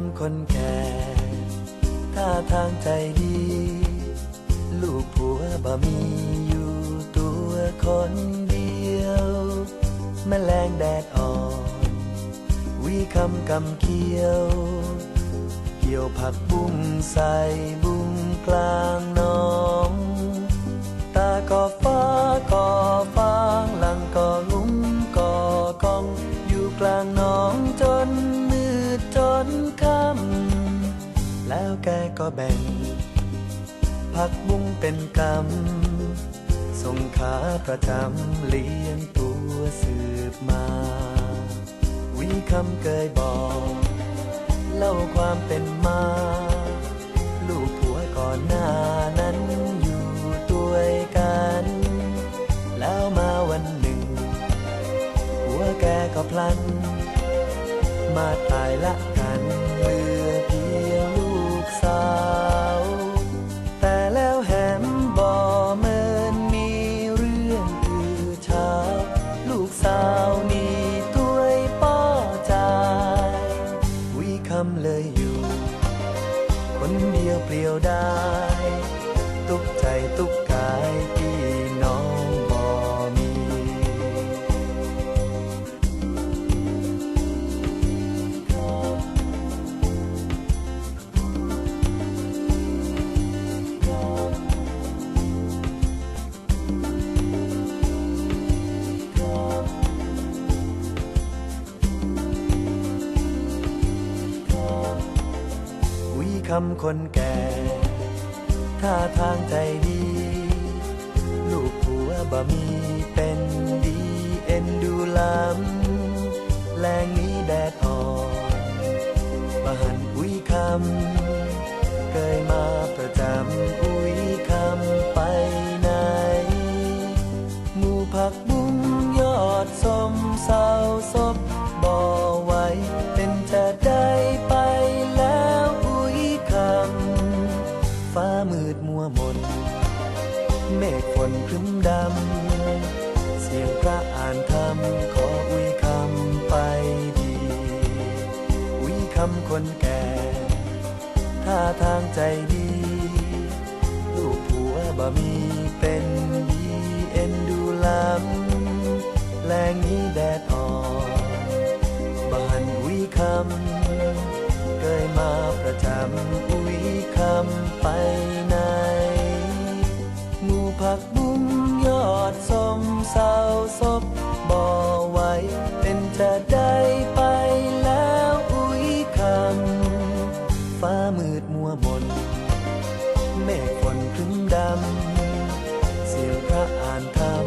ำคนแก่ท่าทางใจดี ลูกผัวบ่มีอยู่ตัวคนเดียว แมลงแดดอ่อน วีคำกำเคี้ยว เกี่ยวผักบุ้งใส่บุ้งกลางนอง แล้วแกก็แบ่ง ผักบุ้งเป็นกำส่งขาประจำเลี้ยงตัวสืบมา วิคำเคยบอก เล่าความเป็นมา ลูกผัวก่อนหน้านั้นอยู่ตัวกัน แล้วมาวันหนึ่งผัวแกก็พลัน มาตายละกัน คนเดียวเปลี่ยวได้ตุกใจตุกกายพี่น้องำคนแก่ ท่าทางใจดี ลูกผัวบ่มีเป็นดีเอ็นดูลำแรงนี้แดดอ่อนบหันอุ้ยคำเคยมาประจำอุ้ยคำไปไหนหมู่ผักบุ้งยอดสมเศร้าศพบ่ พระอ่านคำขออุ้ยคำไปดี อุ้ยคำคนแก่ ท่าทางใจดี ลูกผัวบ่มีเป็นดีเอ็นดูลำแรงนี้แดดอ่อนบ้านอุ้ยคำเคยมาประจำอุ้ยคำไป เศร้าซบบ่ไหวเป็นจะได้ไปแล้วอุ้ยคำฟ้ามืดมัวมนเมฆฝนครึ้มดำ เสียงพระอ่านธรรม